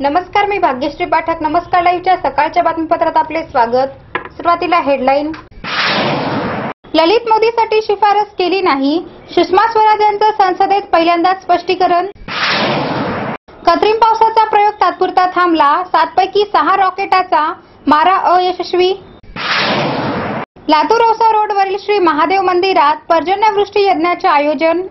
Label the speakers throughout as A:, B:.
A: नमस्कार मी भाग्यश्री पाठक. नमस्कार लाईव्हच्या सकाळच्या बातमीपत्रात आपले स्वागत. सुरुवातीला हेडलाईन. ललित मोदीसाठी शिफारस केली नाही. सुषमा स्वराज यांचं संसदेत पहिल्यांदाच स्पष्टीकरण. कृत्रिम पावसाचा प्रयोग तात्पुरता थांबला. सातपैकी सहा रॉकेटाचा मारा अयशस्वी. लातूर औसा रोडवरील श्री महादेव मंदिरात पर्जन्यवृष्टी यज्ञाचे आयोजन.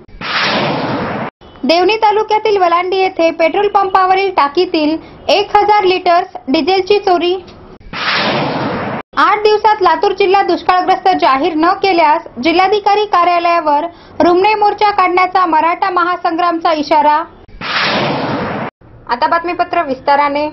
A: देवणी तालुक्यातील वलांडी येथे पेट्रोल पंपावरील टाकीतील एक हजार लिटर्स डिझेलची चोरी. आठ दिवसात लातूर जिल्हा दुष्काळग्रस्त जाहीर न केल्यास जिल्हाधिकारी कार्यालयावर रुमणे मोर्चा काढण्याचा मराठा महासंग्रामचा इशारा. आता बातमीपत्र विस्ताराने.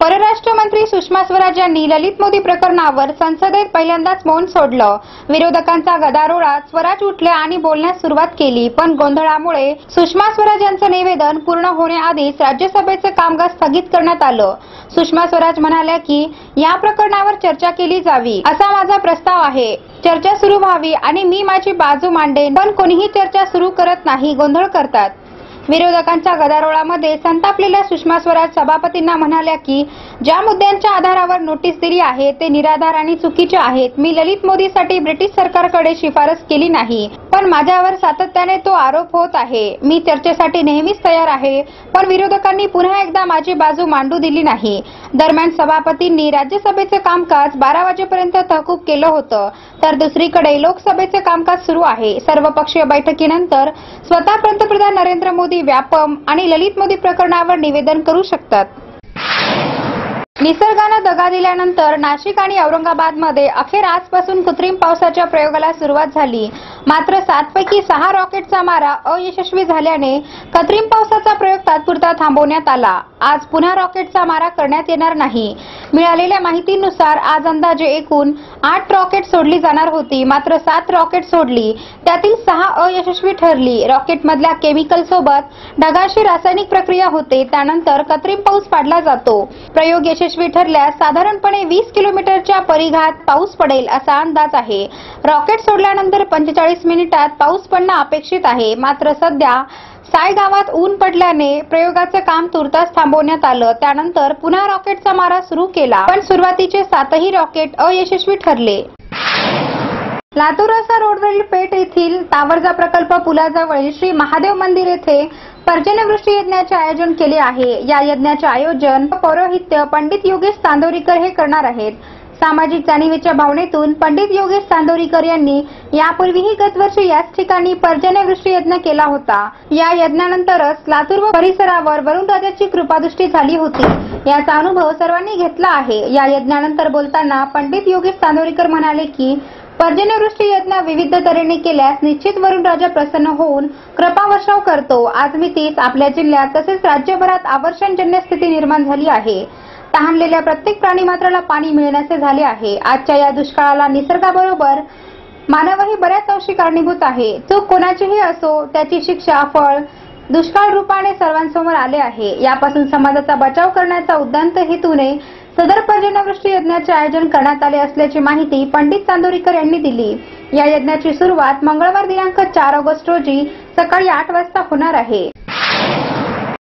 A: परराष्ट्र मंत्री सुषमा स्वराज यांनी ललित मोदी प्रकरणावर संसदेत पहिल्यांदाच मौन सोडलं. विरोधकांचा गदारोळात स्वराज उठले आणि बोलण्यास सुरुवात केली पण गोंधळामुळे सुषमा स्वराज यांचं निवेदन पूर्ण होण्याआधीच राज्यसभेचं कामकाज स्थगित करण्यात आलं. सुषमा स्वराज म्हणाल्या की या प्रकरणावर चर्चा केली जावी असा माझा प्रस्ताव आहे. चर्चा सुरू व्हावी आणि मी माझी बाजू मांडेन पण कोणीही चर्चा सुरू करत नाही गोंधळ करतात. विरोधकांच्या गदारोळामध्ये संतापलेल्या सुषमा स्वराज सभापतींना म्हणाल्या की ज्या मुद्द्यांच्या आधारावर नोटीस दिली आहे ते निराधार आणि चुकीचे आहेत. मी ललित मोदीसाठी ब्रिटिश सरकारकडे शिफारस केली नाही पण माझ्यावर सातत्याने तो आरोप होत आहे. मी चर्चेसाठी नेहमीच तयार आहे पण विरोधकांनी पुन्हा एकदा माझी बाजू मांडू दिली नाही. दरम्यान सभापतींनी राज्यसभेचे कामकाज बारा वाजेपर्यंत तहकूब केलं होतं तर दुसरीकडे लोकसभेचे कामकाज सुरू आहे. सर्वपक्षीय बैठकीनंतर स्वतः पंतप्रधान नरेंद्र मोदी व्यापम आणि ललित मोदी प्रकरणावर निवेदन करू शकतात. निसर्गानं दगा दिल्यानंतर नाशिक आणि औरंगाबादमध्ये अखेर आजपासून कृत्रिम पावसाच्या प्रयोगाला सुरुवात झाली. मात्र सातपैकी सहा रॉकेटचा मारा अयशस्वी झाल्याने कृत्रिम पावसाचा प्रयोग तात्पुरता थांबवण्यात आला. आज पुन्हा रॉकेटचा मारा करण्यात येणार नाही. मिळालेल्या माहितीनुसार आज अंदाजे एकूण आठ रॉकेट सोडली जाणार होती. मात्र सात रॉकेट सोडली त्यातील सहा अयशस्वी ठरली. रॉकेटमधल्या केमिकल सोबत ढगाशी रासायनिक प्रक्रिया होते त्यानंतर कृत्रिम पाऊस पाडला जातो. प्रयोग यशस्वी ठरल्यास साधारणपणे वीस किलोमीटरच्या परिघात पाऊस पडेल असा अंदाज आहे. रॉकेट सोडल्यानंतर पंचेचाळीस चाळीस मिनिटात पाऊस पडणं अपेक्षित आहे. मात्र सध्या साय गावात ऊन पडल्याने प्रयोगाचं काम तुर्तास थांबवण्यात आलं. त्यानंतर पुन्हा रॉकेटचा मारा सुरू केला. पण सुरुवातीचे सातही रॉकेट अयशस्वी ठरले. लातूरसा रोडवरील पेठ येथील तावरजा प्रकल्प पुलाजवळील श्री महादेव मंदिर येथे पर्जन्यवृष्टी यज्ञाचे आयोजन केले आहे. या यज्ञाचे आयोजन पौरोहित्य पंडित योगेश चांदोरीकर हे करणार आहेत. सामाजिक जाणीवेच्या भावनेतून पंडित योगेश चांदोरीकर यांनी यापूर्वीही गतवर्षी याच ठिकाणी पर्जन्यवृष्टी यज्ञ केला होता. या यज्ञानंतरच लातूर व परिसरावर वरुण राजाची कृपादृष्टी झाली होती. याचा अनुभव सर्वांनी घेतला आहे. या यज्ञानंतर बोलताना पंडित योगेश चांदोरीकर म्हणाले की पर्जन्यवृष्टी यज्ञ विविध तऱ्हेने केल्यास निश्चित वरुण राजा प्रसन्न होऊन कृपावर्षाव करतो. आज मी तीच आपल्या जिल्ह्यात तसेच राज्यभरात आवर्षणजन्य स्थिती निर्माण झाली आहे. तहानलेल्या प्रत्येक प्राणीमात्राला पाणी मिळण्याचे झाले आहे. आजच्या या दुष्काळाला निसर्गाबरोबर मानवही बऱ्याच अंशी कारणीभूत आहे. चूक कोणाचीही असो त्याची शिक्षा फळ दुष्काळ रूपाने सर्वांसमोर आले आहे. यापासून समाजाचा बचाव करण्याचा उद्दांत हेतूने सदर पर्जन्यवृष्टी यज्ञाचे आयोजन करण्यात आले असल्याची माहिती पंडित चांदोरीकर यांनी दिली. या यज्ञाची सुरुवात मंगळवार दिनांक चार ऑगस्ट रोजी सकाळी आठ वाजता होणार आहे.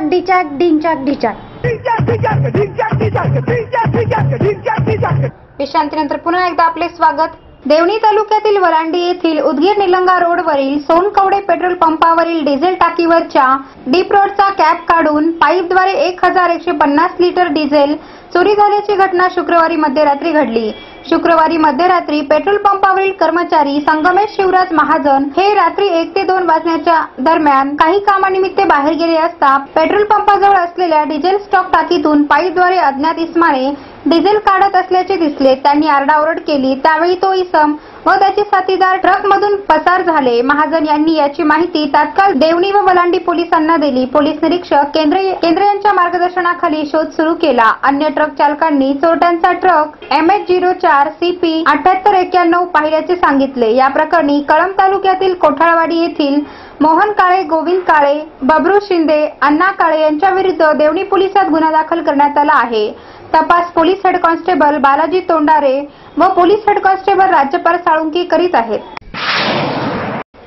A: डिंचाक डिचाक डिंचाक डिचाक विश्रांतीनंतर पुन्हा एकदा आपले स्वागत. देवणी तालुक्यातील वरांडी येथील उदगीर निलंगा रोडवरील सोनकवडे पेट्रोल पंपावरील डिझेल टाकीवरच्या डीप रोडचा कॅप काढून पाईपद्वारे एक हजार एकशे पन्नास लिटर डिझेल चोरी झाल्याची घटना शुक्रवारी मध्यरात्री घडली. शुक्रवारी मध्यरात्री पेट्रोल पंपावरील कर्मचारी संगमेश शिवराज महाजन हे रात्री एक ते दोन वाजण्याच्या दरम्यान काही कामानिमित्त बाहेर गेले असता पेट्रोल पंपाजवळ असलेल्या डिझेल स्टॉक टाकीतून पाईपद्वारे अज्ञात इसमाने डिझेल काढत असल्याचे दिसले. त्यांनी आरडाओरड केली. त्यावेळी तो इसम व त्याचे साथीदार ट्रकमधून पसार झाले. महाजन यांनी याची माहिती तात्काळ देवणी व वलांडी पोलिसांना दिली. पोलीस निरीक्षक केंद्र केंद्र यांच्या मार्गदर्शनाखाली शोध सुरू केला. अन्य ट्रक चालकांनी चोरट्यांचा ट्रक एम एच झिरो चार सीपी अठ्याहत्तर एक्क्याण्णव पाहिल्याचे सांगितले. या प्रकरणी कळंब तालुक्यातील कोठाळवाडी येथील मोहन काळे गोविंद काळे बबरू शिंदे अण्णा काळे यांच्या विरुद्ध देवणी पोलिसात गुन्हा दाखल करण्यात आला आहे. तपास police head constable Balaji Tondare व पोलीस हेड कॉन्स्टेबल राज्यपाल साळुंकी करीत आहेत.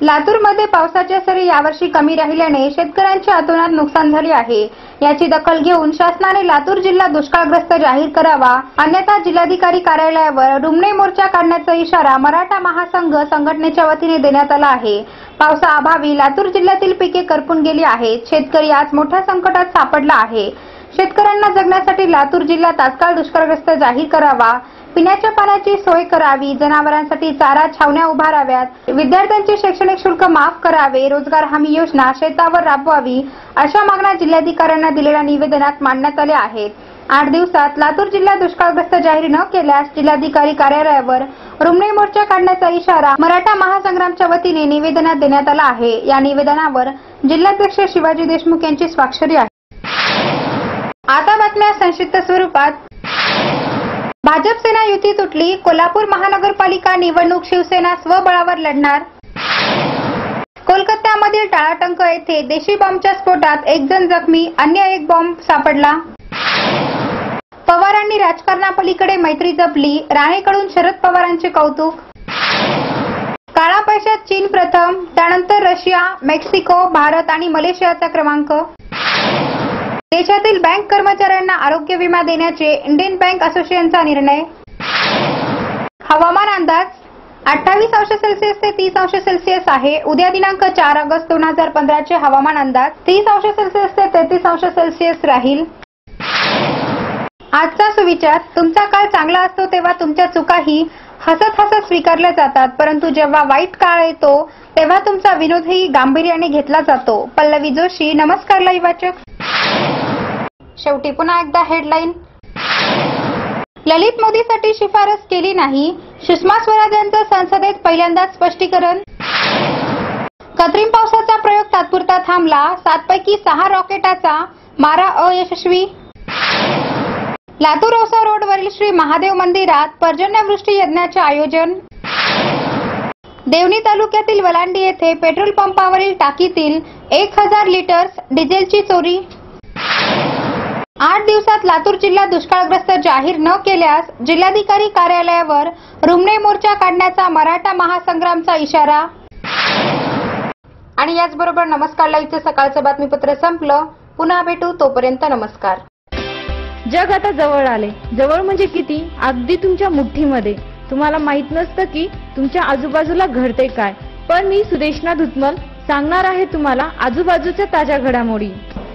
A: लातूरमध्ये पावसाच्या सरी यावर्षी कमी राहिल्याने शेतकऱ्यांच्या अतोनात नुकसान झाले आहे. याची दखल घेऊन शासनाने लातूर जिल्हा दुष्काळग्रस्त जाहीर करावा अन्यथा जिल्हाधिकारी कार्यालयावर रुमणे मोर्चा काढण्याचा इशारा मराठा महासंघ संघटनेच्या वतीने देण्यात आला आहे. पावसाअभावी लातूर जिल्ह्यातील पिके करपून गेली आहेत. शेतकरी आज मोठ्या संकटात सापडला आहे. शेतकऱ्यांना जगण्यासाठी लातूर जिल्हा तात्काळ दुष्काळग्रस्त जाहीर करावा. पिण्याच्या पाण्याची सोय करावी. जनावरांसाठी चारा छावण्या उभाराव्यात. विद्यार्थ्यांचे शैक्षणिक शुल्क माफ करावे. रोजगार हमी योजना शेतावर राबवावी अशा मागण्या जिल्हाधिकाऱ्यांना दिलेल्या निवेदनात मांडण्यात आल्या आहेत. आठ दिवसात लातूर जिल्हा दुष्काळग्रस्त जाहीर न केल्यास जिल्हाधिकारी कार्यालयावर रुमणे मोर्चा काढण्याचा इशारा मराठा महासंग्रामच्या वतीने निवेदनात देण्यात आला आहे. या निवेदनावर जिल्हाध्यक्ष शिवाजी देशमुख यांची स्वाक्षरी आहे. आता बातम्या संक्षिप्त स्वरूपात. भाजप सेना युती तुटली कोल्हापूर महानगरपालिका निवडणूक शिवसेना स्वबळावर लढणार. कोलकात्यामधील टाळाटंक येथे देशी बॉम्बच्या स्फोटात एक जण जखमी अन्य एक बॉम्ब सापडला. पवारांनी राजकारणापलीकडे मैत्री जपली राणेकडून शरद पवारांचे कौतुक. काळा पैशात चीन प्रथम त्यानंतर रशिया मेक्सिको भारत आणि मलेशियाचा क्रमांक. देशातील बँक कर्मचाऱ्यांना आरोग्य विमा देण्याचे इंडियन बँक असोसिएशनचा निर्णय. हवामान अंदाज अठ्ठावीस अंश सेल्सिअस ते तीस अंश सेल्सिअस आहे. उद्या दिनांक चार ऑगस्ट दोन हजार पंधराचे हवामान अंदाज तीस अंश सेल्सिअस ते तेहतीस अंश सेल्सिअस राहील. आजचा सुविचार तुमचा काळ चांगला असतो तेव्हा तुमच्या चुकाही हसत हसत स्वीकारल्या जातात. परंतु जेव्हा वाईट काळ येतो तेव्हा तुमचा विनोदही गांभीर्याने घेतला जातो. पल्लवी जोशी नमस्कार लाईवाचक शेवटी पुन्हा एकदा हेडलाईन ललित मोदीसाठी शिफारस केली नाही. सुषमा स्वराज यांचं संसदेत पहिल्यांदाच स्पष्टीकरण. कृत्रिम पावसाचा प्रयोग तात्पुरता थांबला. सातपैकी सहा रॉकेटाचा मारा अयशस्वी. लातूर औसा रोडवरील श्री महादेव मंदिरात पर्जन्यवृष्टी यज्ञाचे आयोजन. देवणी तालुक्यातील वलांडी येथे पेट्रोल पंपावरील टाकीतील एक हजार लिटर्स डिझेलची चोरी. आठ दिवसात लातूर जिल्हा दुष्काळग्रस्त जाहीर न केल्यास जिल्हाधिकारी कार्यालयावर रुमणे मोर्चा काढण्याचा मराठा महासंग्रामचा इशारा. आणि याचबरोबर नमस्कार लाईव्हचं सकाळचं बातमीपत्र संपलं. पुन्हा भेटू तोपर्यंत नमस्कार.
B: जग आता जवळ आले. जवळ म्हणजे किती? अगदी तुमच्या मुठ्ठीमध्ये. तुम्हाला माहीत नसतं की तुमच्या आजूबाजूला घडते काय. पण मी सुदेशना धुतमल सांगणार आहे तुम्हाला आजूबाजूच्या ताज्या घडामोडी.